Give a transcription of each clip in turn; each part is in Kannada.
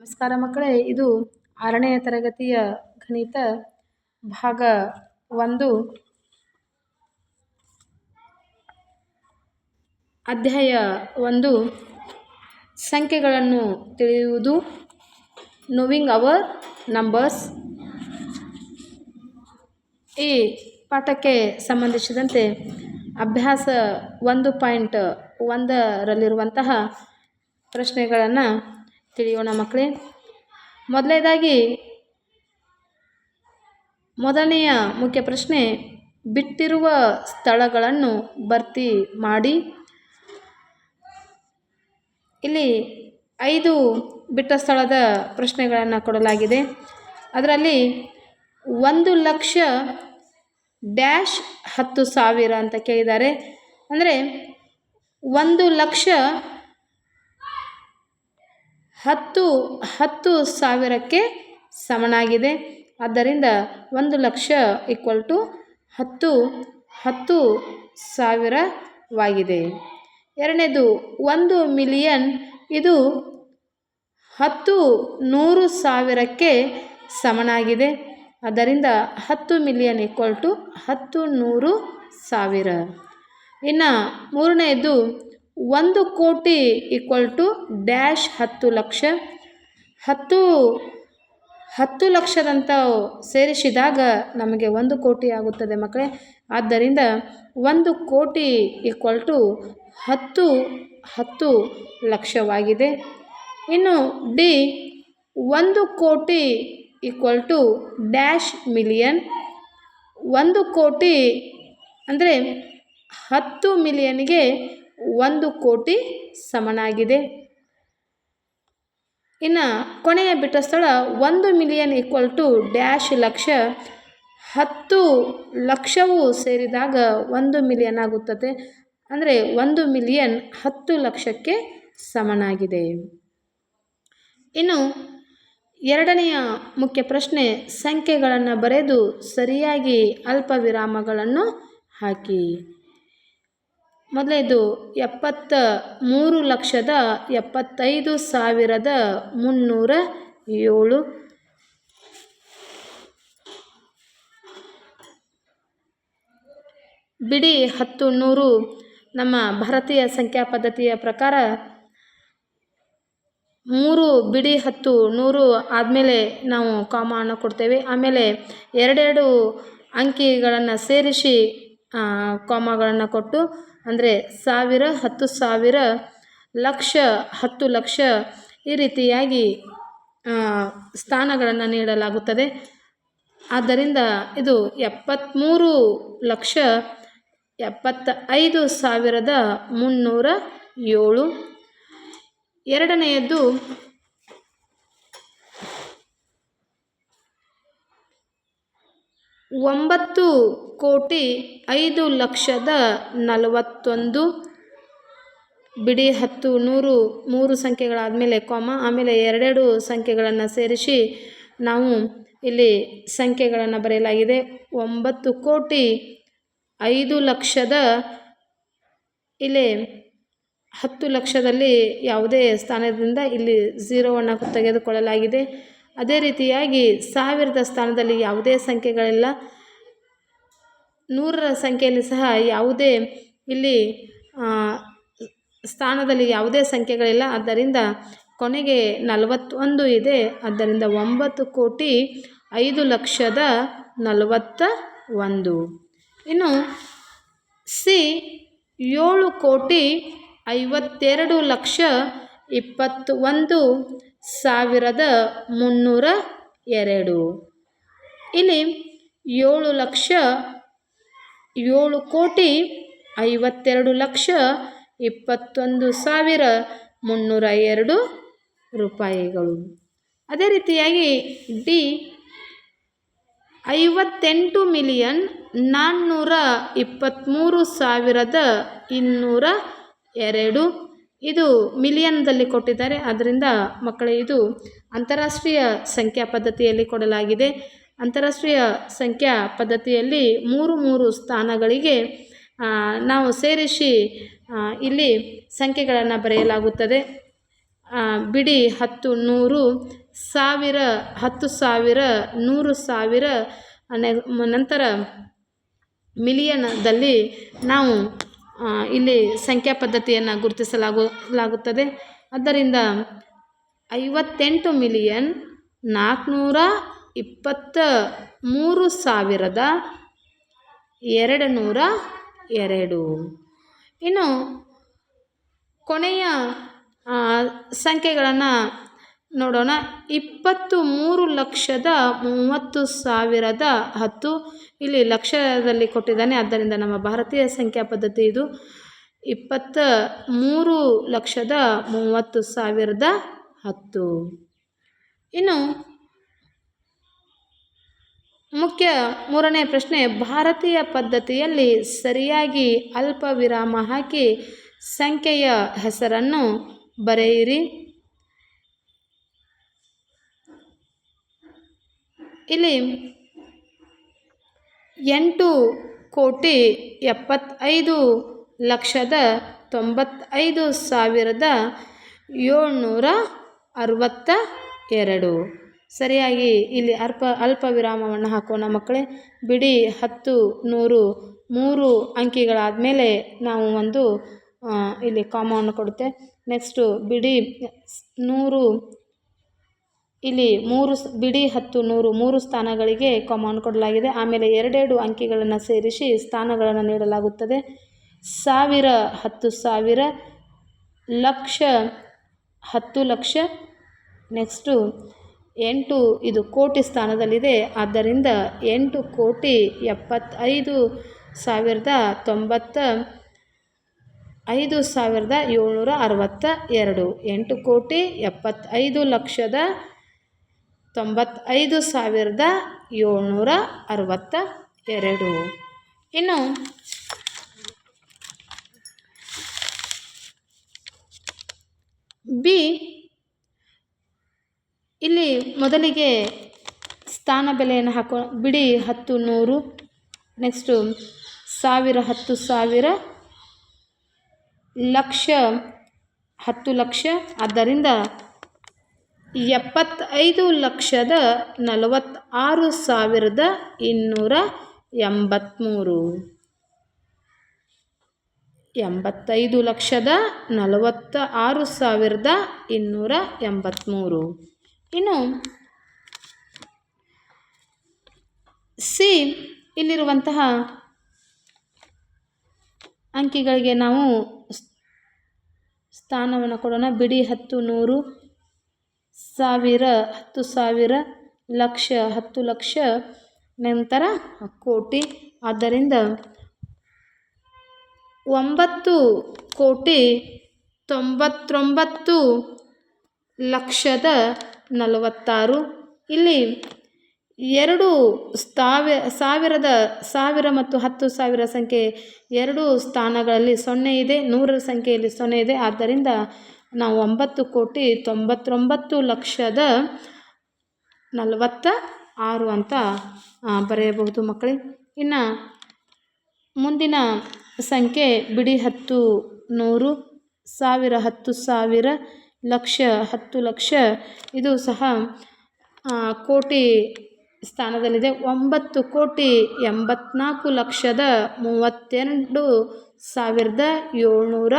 ನಮಸ್ಕಾರ ಮಕ್ಕಳೇ, ಇದು ಆರನೆಯ ತರಗತಿಯ ಗಣಿತ ಭಾಗ ಒಂದು, ಅಧ್ಯಾಯ ಒಂದು. ಸಂಖ್ಯೆಗಳನ್ನು ತಿಳಿಯುವುದು. ನೋವಿಂಗ್ ಅವರ್ ನಂಬರ್ಸ್ ಈ ಪಾಠಕ್ಕೆ ಸಂಬಂಧಿಸಿದಂತೆ ಅಭ್ಯಾಸ ಒಂದು ಪಾಯಿಂಟ್ ಒಂದರಲ್ಲಿರುವಂತಹ ಪ್ರಶ್ನೆಗಳನ್ನು ತಿಳಿಯೋಣ ಮಕ್ಕಳೇ. ಮೊದಲನೇದಾಗಿ, ಮೊದಲನೆಯ ಮುಖ್ಯ ಪ್ರಶ್ನೆ, ಬಿಟ್ಟಿರುವ ಸ್ಥಳಗಳನ್ನು ಭರ್ತಿ ಮಾಡಿ. ಇಲ್ಲಿ ಐದು ಬಿಟ್ಟ ಸ್ಥಳದ ಪ್ರಶ್ನೆಗಳನ್ನು ಕೊಡಲಾಗಿದೆ. ಅದರಲ್ಲಿ ಒಂದು ಲಕ್ಷ ಡ್ಯಾಶ್ ಹತ್ತು ಸಾವಿರ ಅಂತ ಕೇಳಿದ್ದಾರೆ. ಅಂದರೆ ಒಂದು ಲಕ್ಷ ಹತ್ತು ಹತ್ತು ಸಾವಿರಕ್ಕೆ ಸಮನಾಗಿದೆ. ಆದ್ದರಿಂದ ಒಂದು ಲಕ್ಷ ಈಕ್ವಲ್ ಟು ಹತ್ತು ಹತ್ತು ಸಾವಿರವಾಗಿದೆ. ಎರಡನೇದು, ಒಂದು ಮಿಲಿಯನ್ ಇದು ಹತ್ತು ನೂರು ಸಾವಿರಕ್ಕೆ ಸಮನಾಗಿದೆ. ಅದರಿಂದ ಹತ್ತು ಮಿಲಿಯನ್ ಈಕ್ವಲ್ ಟು ಹತ್ತು ನೂರು ಸಾವಿರ. ಇನ್ನು ಮೂರನೆಯದು ಒಂದು ಕೋಟಿ ಈಕ್ವಲ್ ಟು ಡ್ಯಾಶ್ ಹತ್ತು ಲಕ್ಷ. ಹತ್ತು ಹತ್ತು ಲಕ್ಷದಂತ ಸೇರಿಸಿದಾಗ ನಮಗೆ ಒಂದು ಕೋಟಿ ಆಗುತ್ತದೆ ಮಕ್ಕಳೇ. ಆದ್ದರಿಂದ ಒಂದು ಕೋಟಿ ಈಕ್ವಲ್ ಟು ಹತ್ತು ಹತ್ತು ಲಕ್ಷವಾಗಿದೆ. ಇನ್ನು ಡಿ ಒಂದು ಕೋಟಿ ಈಕ್ವಲ್ ಟು ಡ್ಯಾಶ್ ಮಿಲಿಯನ್ ಒಂದು ಕೋಟಿ ಅಂದರೆ ಹತ್ತು ಮಿಲಿಯನ್ಗೆ ಒಂದು ಕೋಟಿ ಸಮನಾಗಿದೆ. ಇನ್ನು ಕೊನೆಯ ಬಿಟ್ಟ ಸ್ಥಳ ಒಂದು million equal to dash lakh ಹತ್ತು ಲಕ್ಷವು ಸೇರಿದಾಗ ಒಂದು ಮಿಲಿಯನ್ ಆಗುತ್ತದೆ. ಅಂದರೆ ಒಂದು ಮಿಲಿಯನ್ ಹತ್ತು ಲಕ್ಷಕ್ಕೆ ಸಮನಾಗಿದೆ. ಇನ್ನು ಎರಡನೆಯ ಮುಖ್ಯ ಪ್ರಶ್ನೆ, ಸಂಖ್ಯೆಗಳನ್ನು ಬರೆದು ಸರಿಯಾಗಿ ಅಲ್ಪ ವಿರಾಮಗಳನ್ನು ಹಾಕಿ. ಮೊದಲನೇದು ಎಪ್ಪತ್ತ ಮೂರು ಲಕ್ಷದ ಎಪ್ಪತ್ತೈದು ಸಾವಿರದ ಮುನ್ನೂರ ಏಳು. ಬಿಡಿ ಹತ್ತು ನೂರು. ನಮ್ಮ ಭಾರತೀಯ ಸಂಖ್ಯಾ ಪದ್ಧತಿಯ ಪ್ರಕಾರ ಮೂರು ಬಿಡಿ ಹತ್ತು ನೂರು ಆದಮೇಲೆ ನಾವು ಕಾಮವನ್ನು ಕೊಡ್ತೇವೆ. ಆಮೇಲೆ ಎರಡೆರಡು ಅಂಕಿಗಳನ್ನು ಸೇರಿಸಿ ಕಾಮಗಳನ್ನು ಕೊಟ್ಟು ಅಂದರೆ ಸಾವಿರ ಹತ್ತು ಸಾವಿರ ಲಕ್ಷ ಹತ್ತು ಲಕ್ಷ ಈ ರೀತಿಯಾಗಿ ಸ್ಥಾನಗಳನ್ನು ನೀಡಲಾಗುತ್ತದೆ. ಆದ್ದರಿಂದ ಇದು ಎಪ್ಪತ್ತ್ಮೂರು ಲಕ್ಷ ಎಪ್ಪತ್ತ ಐದು ಸಾವಿರದ ಮುನ್ನೂರ ಏಳು. ಎರಡನೆಯದ್ದು ಒಂಬತ್ತು ಕೋಟಿ ಐದು ಲಕ್ಷದ ನಲವತ್ತೊಂದು ಬಿಡಿ ಹತ್ತು ನೂರು ಮೂರು ಸಂಖ್ಯೆಗಳಾದಮೇಲೆ ಕಾಮ, ಆಮೇಲೆ ಎರಡೆರಡು ಸಂಖ್ಯೆಗಳನ್ನು ಸೇರಿಸಿ ನಾವು ಇಲ್ಲಿ ಸಂಖ್ಯೆಗಳನ್ನು ಬರೆಯಲಾಗಿದೆ. ಒಂಬತ್ತು ಕೋಟಿ ಐದು ಲಕ್ಷದ ಇಲ್ಲಿ ಹತ್ತು ಲಕ್ಷದಲ್ಲಿ ಯಾವುದೇ ಸ್ಥಾನದಿಂದ ಇಲ್ಲಿ ಝೀರೋವನ್ನು ತೆಗೆದುಕೊಳ್ಳಲಾಗಿದೆ. ಅದೇ ರೀತಿಯಾಗಿ ಸಾವಿರದ ಸ್ಥಾನದಲ್ಲಿ ಯಾವುದೇ ಸಂಖ್ಯೆಗಳಿಲ್ಲ. ನೂರರ ಸಂಖ್ಯೆಯಲ್ಲಿ ಸಹ ಯಾವುದೇ ಇಲ್ಲಿ ಸ್ಥಾನದಲ್ಲಿ ಯಾವುದೇ ಸಂಖ್ಯೆಗಳಿಲ್ಲ. ಆದ್ದರಿಂದ ಕೊನೆಗೆ ನಲವತ್ತೊಂದು ಇದೆ. ಆದ್ದರಿಂದ ಒಂಬತ್ತು ಕೋಟಿ ಐದು ಲಕ್ಷದ ನಲವತ್ತ ಒಂದು ಇನ್ನು ಸಿ, ಏಳು ಕೋಟಿ ಐವತ್ತೆರಡು ಲಕ್ಷ ಇಪ್ಪತ್ತು ಒಂದು ಸಾವಿರದ ಮುನ್ನೂರ ಎರಡು. ಇಲ್ಲಿ ಏಳು ಲಕ್ಷ ಏಳು ಕೋಟಿ ಐವತ್ತೆರಡು ಲಕ್ಷ ಇಪ್ಪತ್ತೊಂದು ಸಾವಿರ ಮುನ್ನೂರ ಎರಡು ರೂಪಾಯಿಗಳು. ಅದೇ ರೀತಿಯಾಗಿ ಡಿ ಐವತ್ತೆಂಟು ಮಿಲಿಯನ್ ನಾನ್ನೂರ ಇಪ್ಪತ್ತ್ಮೂರು ಸಾವಿರದ ಇನ್ನೂರ ಎರಡು ಇದು ಮಿಲಿಯನ್ದಲ್ಲಿ ಕೊಟ್ಟಿದ್ದಾರೆ. ಅದರಿಂದ ಮಕ್ಕಳ, ಇದು ಅಂತಾರಾಷ್ಟ್ರೀಯ ಸಂಖ್ಯಾ ಪದ್ಧತಿಯಲ್ಲಿ ಕೊಡಲಾಗಿದೆ. ಅಂತಾರಾಷ್ಟ್ರೀಯ ಸಂಖ್ಯಾ ಪದ್ಧತಿಯಲ್ಲಿ ಮೂರು ಮೂರು ಸ್ಥಾನಗಳಿಗೆ ನಾವು ಸೇರಿಸಿ ಇಲ್ಲಿ ಸಂಖ್ಯೆಗಳನ್ನು ಬರೆಯಲಾಗುತ್ತದೆ. ಬಿಡಿ ಹತ್ತು ನೂರು, ಸಾವಿರ ಹತ್ತು ಸಾವಿರ, ನೂರು ಸಾವಿರ ನಂತರ ಮಿಲಿಯನದಲ್ಲಿ ನಾವು ಇಲ್ಲಿ ಸಂಖ್ಯಾ ಪದ್ಧತಿಯನ್ನು ಗುರುತಿಸಲಾಗು ಲಾಗುತ್ತದೆ ಆದ್ದರಿಂದ ಐವತ್ತೆಂಟು ಮಿಲಿಯನ್ ನಾಲ್ಕುನೂರ ಇಪ್ಪತ್ತ ಮೂರು ಸಾವಿರದ ಎರಡು ನೂರ ಎರಡು. ಇನ್ನು ಕೊನೆಯ ಸಂಖ್ಯೆಗಳನ್ನು ನೋಡೋಣ. ಇಪ್ಪತ್ತು ಮೂರು ಲಕ್ಷದ ಮೂವತ್ತು ಸಾವಿರದ ಹತ್ತು. ಇಲ್ಲಿ ಲಕ್ಷದಲ್ಲಿ ಕೊಟ್ಟಿದ್ದಾನೆ. ಆದ್ದರಿಂದ ನಮ್ಮ ಭಾರತೀಯ ಸಂಖ್ಯಾ ಪದ್ಧತಿ ಇದು. ಇಪ್ಪತ್ತ ಮೂರು ಲಕ್ಷದ ಮೂವತ್ತು ಸಾವಿರದ ಹತ್ತು. ಇನ್ನು ಮುಖ್ಯ ಮೂರನೇ ಪ್ರಶ್ನೆ. ಭಾರತೀಯ ಪದ್ಧತಿಯಲ್ಲಿ ಸರಿಯಾಗಿ ಅಲ್ಪ ವಿರಾಮ ಹಾಕಿ ಸಂಖ್ಯೆಯ ಹೆಸರನ್ನು ಬರೆಯಿರಿ. ಇಲ್ಲಿ ಎಂಟು ಕೋಟಿ ಎಪ್ಪತ್ತೈದು ಲಕ್ಷದ ತೊಂಬತ್ತೈದು ಸಾವಿರದ ಏಳ್ನೂರ ಅರವತ್ತ ಎರಡು. ಸರಿಯಾಗಿ ಇಲ್ಲಿ ಅಲ್ಪ ಅಲ್ಪ ವಿರಾಮವನ್ನು ಹಾಕೋಣ ಮಕ್ಕಳೇ. ಬಿಡಿ ಹತ್ತು, ನೂರು, ಮೂರು ಅಂಕಿಗಳಾದ ಮೇಲೆ ನಾವು ಒಂದು ಇಲ್ಲಿ ಕಾಮವನ್ನು ಕೊಡುತ್ತೆ. ನೆಕ್ಸ್ಟು ಬಿಡಿ ನೂರು ಇಲ್ಲಿ ಮೂರು ಬಿಡಿ ಹತ್ತು ನೂರು ಮೂರು ಸ್ಥಾನಗಳಿಗೆ ಕಮಾಂಡ್ ಕೊಡಲಾಗಿದೆ. ಆಮೇಲೆ ಎರಡೆರಡು ಅಂಕಿಗಳನ್ನು ಸೇರಿಸಿ ಸ್ಥಾನಗಳನ್ನು ನೀಡಲಾಗುತ್ತದೆ. ಸಾವಿರ ಹತ್ತು ಸಾವಿರ, ಲಕ್ಷ ಹತ್ತು ಲಕ್ಷ, ನೆಕ್ಸ್ಟು ಎಂಟು, ಇದು ಕೋಟಿ ಸ್ಥಾನದಲ್ಲಿದೆ. ಆದ್ದರಿಂದ ಎಂಟು ಕೋಟಿ ಎಪ್ಪತ್ತೈದು ಸಾವಿರದ ತೊಂಬತ್ತ, ಐದು ಸಾವಿರದ ಏಳ್ನೂರ ಅರವತ್ತ ಎರಡು. ಎಂಟು ಕೋಟಿ ಎಪ್ಪತ್ತೈದು ಲಕ್ಷದ ತೊಂಬತ್ತೈದು ಸಾವಿರದ ಏಳ್ನೂರ ಅರವತ್ತ ಎರಡು. ಇನ್ನು ಬಿ, ಇಲ್ಲಿ ಮೊದಲಿಗೆ ಸ್ಥಾನ ಬೆಲೆಯನ್ನು ಹಾಕೋ, ಬಿಡಿ ಹತ್ತು ನೂರು, ನೆಕ್ಸ್ಟು ಸಾವಿರ ಹತ್ತು ಸಾವಿರ, ಲಕ್ಷ ಹತ್ತು ಲಕ್ಷ. ಆದ್ದರಿಂದ ಎಪ್ಪತ್ತೈದು ಲಕ್ಷದ ನಲವತ್ತಾರು ಸಾವಿರದ ಇನ್ನೂರ ಎಂಬತ್ತ್ಮೂರು ಎಂಬತ್ತೈದು ಲಕ್ಷದ ನಲವತ್ತ ಆರು ಸಾವಿರದ ಇನ್ನೂರ ಎಂಬತ್ತ್ಮೂರು ಇನ್ನು ಸಿ ಇಲ್ಲಿರುವಂತಹ ಅಂಕಿಗಳಿಗೆ ನಾವು ಸ್ಥಾನವನ್ನು ಕೊಡೋಣ. ಬಿಡಿ ಹತ್ತು ನೂರು ಸಾವಿರ, ಹತ್ತು ಸಾವಿರ ಲಕ್ಷ, ಹತ್ತು ಲಕ್ಷ ನಂತರ ಕೋಟಿ. ಆದ್ದರಿಂದ ಒಂಬತ್ತು ಕೋಟಿ ತೊಂಬತ್ತೊಂಬತ್ತು ಲಕ್ಷದ ನಲವತ್ತಾರು. ಇಲ್ಲಿ ಎರಡು ಸ್ಥಾವಿ ಸಾವಿರದ, ಸಾವಿರ ಮತ್ತು ಹತ್ತು ಸಾವಿರ ಸಂಖ್ಯೆ ಎರಡು ಸ್ಥಾನಗಳಲ್ಲಿ ಸೊನ್ನೆ ಇದೆ, ನೂರರ ಸಂಖ್ಯೆಯಲ್ಲಿ ಸೊನ್ನೆ ಇದೆ. ಆದ್ದರಿಂದ ನಾವು ಒಂಬತ್ತು ಕೋಟಿ ತೊಂಬತ್ತೊಂಬತ್ತು ಲಕ್ಷದ ನಲವತ್ತ ಆರು ಅಂತ ಬರೆಯಬಹುದು ಮಕ್ಕಳೇ. ಇನ್ನು ಮುಂದಿನ ಸಂಖ್ಯೆ ಬಿಡಿ ಹತ್ತು ನೂರು, ಸಾವಿರ ಹತ್ತು ಸಾವಿರ, ಲಕ್ಷ ಹತ್ತು ಲಕ್ಷ. ಇದು ಸಹ ಕೋಟಿ ಸ್ಥಾನದಲ್ಲಿದೆ. ಒಂಬತ್ತು ಕೋಟಿ ಎಂಬತ್ನಾಲ್ಕು ಲಕ್ಷದ ಮೂವತ್ತೆರಡು ಸಾವಿರದ ಏಳ್ನೂರ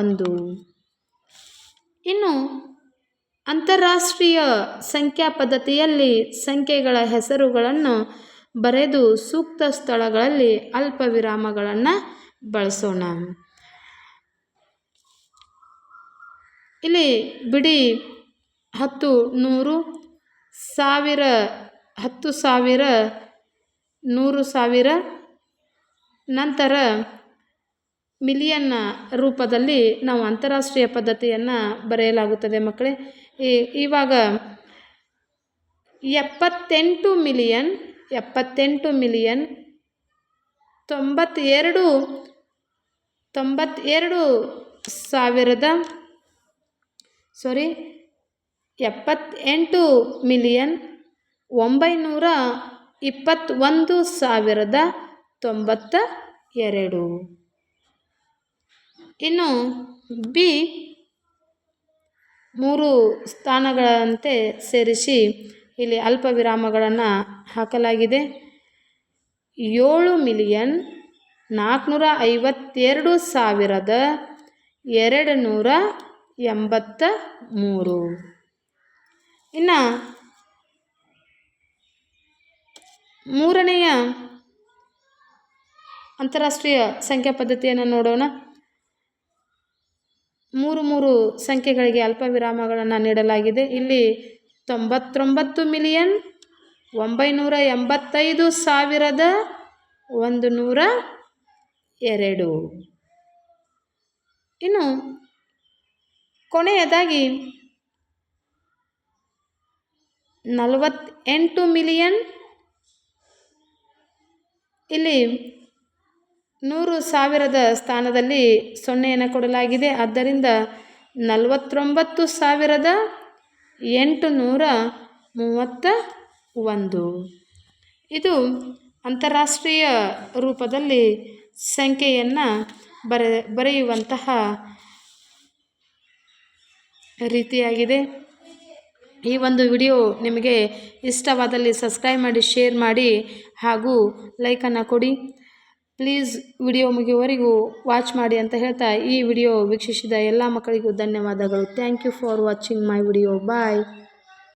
ಒಂದು. ಇನ್ನು ಅಂತಾರಾಷ್ಟ್ರೀಯ ಸಂಖ್ಯಾ ಪದ್ಧತಿಯಲ್ಲಿ ಸಂಖ್ಯೆಗಳ ಹೆಸರುಗಳನ್ನು ಬರೆದು ಸೂಕ್ತ ಸ್ಥಳಗಳಲ್ಲಿ ಅಲ್ಪ ವಿರಾಮಗಳನ್ನು ಬಳಸೋಣ. ಇಲ್ಲಿ ಬಿಡಿ ಹತ್ತು ನೂರು ಸಾವಿರ ಹತ್ತು ಸಾವಿರ ನೂರು ಸಾವಿರ ನಂತರ ಮಿಲಿಯನ್ ರೂಪದಲ್ಲಿ ನಾವು ಅಂತಾರಾಷ್ಟ್ರೀಯ ಪದ್ಧತಿಯನ್ನು ಬರೆಯಲಾಗುತ್ತದೆ ಮಕ್ಕಳೇ. ಈ- ಇವಾಗ ಎಪ್ಪತ್ತೆಂಟು ಮಿಲಿಯನ್ ಎಪ್ಪತ್ತೆಂಟು ಮಿಲಿಯನ್, ತೊಂಬತ್ತೆರಡು ತೊಂಬತ್ತೆರಡು ಸಾವಿರದ, ಸಾರಿ, ಎಪ್ಪತ್ತೆಂಟು ಮಿಲಿಯನ್, ಒಂಬೈನೂರ ಇಪ್ಪತ್ತೊಂದು ಸಾವಿರದ ತೊಂಬತ್ತ ಎರಡು ಇನ್ನು ಬಿ ಮೂರು ಸ್ಥಾನಗಳಂತೆ ಸೇರಿಸಿ ಇಲ್ಲಿ ಅಲ್ಪ ವಿರಾಮಗಳನ್ನು ಹಾಕಲಾಗಿದೆ. ಏಳು ಮಿಲಿಯನ್ ನಾಲ್ಕುನೂರ ಐವತ್ತೆರಡು ಸಾವಿರದ ಎರಡು ನೂರ ಎಂಬತ್ತ ಮೂರು ಇನ್ನು ಮೂರನೆಯ ಅಂತಾರಾಷ್ಟ್ರೀಯ ಸಂಖ್ಯಾ ಪದ್ಧತಿಯನ್ನು ನೋಡೋಣ. ಮೂರು ಮೂರು ಸಂಖ್ಯೆಗಳಿಗೆ ಅಲ್ಪ ವಿರಾಮಗಳನ್ನು ನೀಡಲಾಗಿದೆ. ಇಲ್ಲಿ ತೊಂಬತ್ತೊಂಬತ್ತು ಮಿಲಿಯನ್ ಒಂಬೈನೂರ ಎಂಬತ್ತೈದು ಸಾವಿರದ ಒಂದು ನೂರ ಎರಡು. ಇನ್ನು ಕೊನೆಯದಾಗಿ ನಲವತ್ತೆಂಟು ಮಿಲಿಯನ್ ಇಲ್ಲಿ ನೂರು ಸಾವಿರದ ಸ್ಥಾನದಲ್ಲಿ ಸೊನ್ನೆಯನ್ನು ಕೊಡಲಾಗಿದೆ. ಆದ್ದರಿಂದ ನಲವತ್ತೊಂಬತ್ತು ಸಾವಿರದ ಎಂಟು ನೂರ ಮೂವತ್ತ ಒಂದು ಇದು ಅಂತಾರಾಷ್ಟ್ರೀಯ ರೂಪದಲ್ಲಿ ಸಂಖ್ಯೆಯನ್ನು ಬರೆ, ಬರೆಯುವಂತಹ ರೀತಿಯಾಗಿದೆ. ಈ ಒಂದು ವಿಡಿಯೋ ನಿಮಗೆ ಇಷ್ಟವಾದಲ್ಲಿ ಸಬ್ಸ್ಕ್ರೈಬ್ ಮಾಡಿ, ಶೇರ್ ಮಾಡಿ ಹಾಗೂ ಲೈಕನ್ನು ಕೊಡಿ. ಪ್ಲೀಸ್ ವಿಡಿಯೋ ಮುಗಿಯುವವರೆಗೂ ವಾಚ್ ಮಾಡಿ ಅಂತ ಹೇಳ್ತಾ ಈ ವಿಡಿಯೋ ವೀಕ್ಷಿಸಿದ ಎಲ್ಲ ಮಕ್ಕಳಿಗೂ ಧನ್ಯವಾದಗಳು. Thank you for watching my video bye